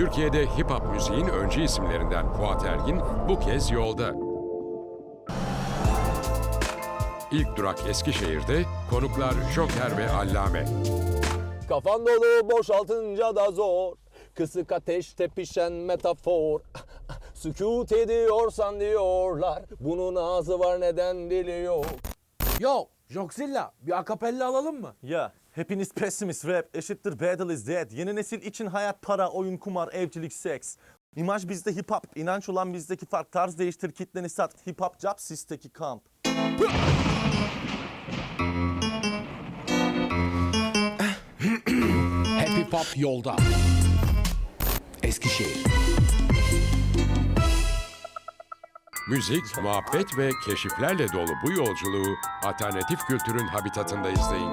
Türkiye'de hip hop müziğin öncü isimlerinden Fuat Ergin bu kez yolda. İlk durak Eskişehir'de, konuklar Joker ve Allame. Kafan dolu boşaltınca da zor. Kısık ateş tepişen metafor. Sükut ediyorsan diyorlar. Bunun ağzı var neden dili yok. Yo, Joxilla bir akapella alalım mı? Ya hepiniz pessimist rap eşittir battle is dead. Yeni nesil için hayat para, oyun, kumar, evcilik, seks. İmaj bizde hip hop, inanç olan bizdeki fark. Tarz değiştir, kitleni sat. Hip hop job sisteki kamp. Happy Pop yolda. Eskişehir. Müzik, muhabbet ve keşiflerle dolu bu yolculuğu alternatif kültürün habitatında izleyin.